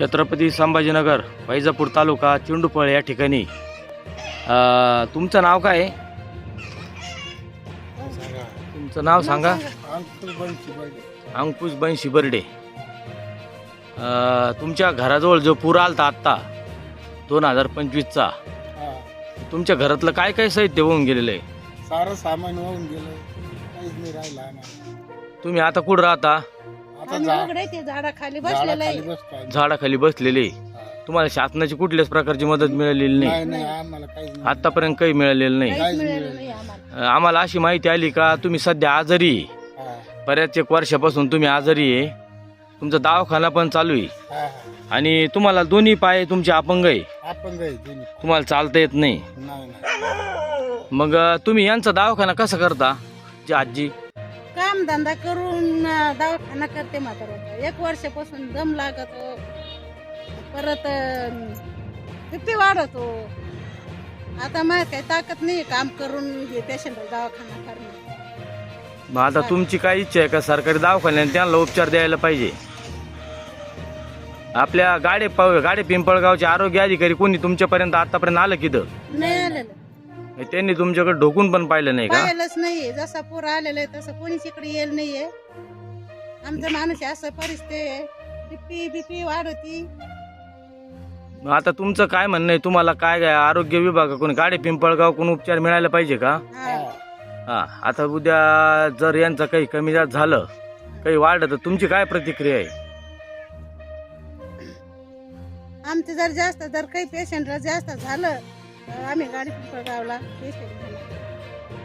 छत्रपती संभाजीनगर वैजापूर तालुका चिंडूफळ या ठिकाणी. तुमचं नाव काय? आहे? तुमचं नाव सांगा. अंकुश बनशी बर्डे. अ, तुमच्या घराजवळ जो पूर आलता आत्ता दोन हजार पंचवीसचा तुमच्या घरातलं काय काय साहित्य होऊन गेलेलं आहे? सारं सामान वाहून गेलं. काहीच नाही राहिलं आम्हाला. तुम्ही आता कुठं राहता? आता आम्ही जा उघडे ते झाडाखाली बसलेलं झाडाखाली आहे. बसतो आम्ही. झाडाखाली बसलेले? हा. तुम्हाला शासनाची कुठल्याच प्रकारची मदत मिळालेली नाही. नाही नाही आम्हाला काहीच नाही. आतापर्यंत काही मिळालेलं नाही. काहीच काहीच मिळालं मिळालं नाही आम्हाला. अ, आम्हाला अशी माहिती आली का तुम्ही सध्या आजारी आहे. हा, बऱ्याच एक वर्षापासून तुम्ही आजारी आहे. तुमचा दवाखाना पण चालू आहे. हा, हा. आणि तुम्हाला दोन्ही पाय तुमचे अपंग आहे. आपण तुम्हाला चालता येत नाही. नाही नाही. मग अ, तुम्ही यांचा दवाखाना कसा करता? जी आजी. काम धंदा करून अं, दवाखाना करते म्हातारा. एक वर्षापासून दम लागतो. परत बीपी वाढतो. आता माहीत काही ताकद नाही काम करून पेशंट दवाखाना करणं मग आता तुमची काय इच्छा आहे का? सरकारी दवाखान्याने त्यांना उपचार द्यायला पाहिजे. आपल्या गाडे प- गाडे पिंपळगावचे आरोग्य अधिकारी कोणी तुमच्यापर्यंत आतापर्यंत आलं की इथं? नाही त्यांनी तुमच्याकडे ढोकून पण पाहिलं नाही का? पाहिलंच नाहीये जसा पूर आलेला आहे तसं कोणीच इकडे येईल नाहीये. आमचं माणूस असं परिस्थिती आहे. बीपी बीपी वाढती. मग आता तुमचं काय म्हणणं आहे? तुम्हाला काय काय आरोग्य विभागाकडून गाडे पिंपळगाव कोण उपचार मिळायला पाहिजे का? हा. हा. आता उद्या जर यांचं काही कमी जास्त झालं काही वाढलं तर तुमची काय प्रतिक्रिया आहे? आमचं जर जास्त जर काही पेशंटला जास्त झालं आम्ही गाडी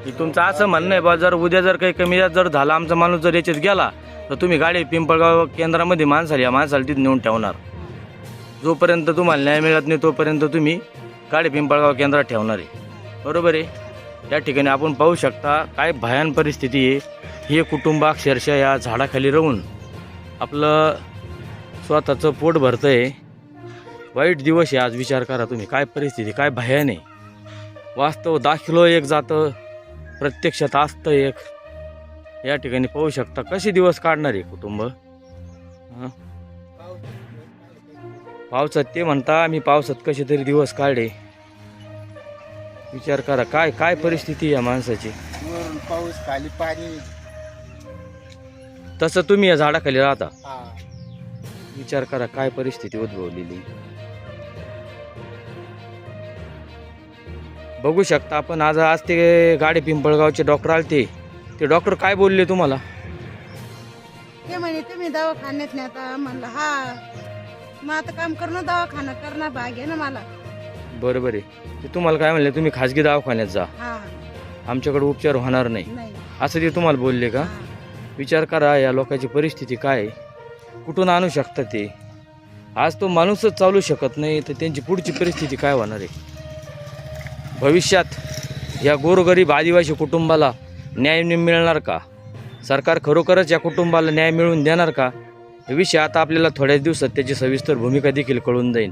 की तुमचं असं म्हणणं आहे बा जर उद्या जर काही कमी जास्त जर झाला आमचा माणूस जर याच्यात गेला तर तुम्ही गाडी पिंपळगाव केंद्रामध्ये माणसाला या माणसाला तिथे नेऊन ठेवणार. जोपर्यंत तुम्हाला न्याय मिळत नाही तोपर्यंत तुम्ही गाडी पिंपळगाव केंद्रात ठेवणार आहे. बरोबर आहे? या ठिकाणी आपण पाहू शकता काय भयान परिस्थिती आहे. हे कुटुंब अक्षरशः या झाडाखाली राहून आपलं स्वतःचं पोट भरतं आहे वाईट दिवस आहे आज विचार करा तुम्ही. काय परिस्थिती काय भयान? वास्तव दाखलो एक जातं प्रत्यक्षात असतं एक. या ठिकाणी पाहू शकता कसे दिवस काढणार आहे कुटुंब? हं? पावसात ते म्हणता आम्ही पावसात कसे तरी दिवस काढले. विचार करा काय काय परिस्थिती आहे या माणसाची? पाऊस खाली पाणी. तसं तुम्ही या झाडाखाली राहता. विचार करा काय परिस्थिती उद्भवलेली? बघू शकता आपण. आज आज ते गाडी पिंपळगावचे डॉक्टर आले ते ते डॉक्टर काय बोलले तुम्हाला? ते म्हणे तुम्ही दवाखान्यात नाही आता. म्हणलं हा. मग आता काम करणं दवाखाना करणं भाग आहे ना मला. बरोबर आहे ते तुम्हाला काय म्हणले तुम्ही खाजगी दवाखान्यात जा. हा. आमच्याकडे उपचार होणार नाही. नाही. असं ते तुम्हाला बोलले का? हा. विचार करा या लोकांची परिस्थिती काय आहे. कुठून आणू शकतात ते? आज तो माणूसच चालू शकत नाही तर त्यांची पुढची परिस्थिती काय होणार आहे? भविष्यात या गोरगरीब आदिवासी कुटुंबाला न्याय मिळणार का? सरकार खरोखरच या कुटुंबाला न्याय मिळवून देणार का? हे विषय आता आपल्याला थोड्याच दिवसात त्याची सविस्तर भूमिका देखील कळून जाईल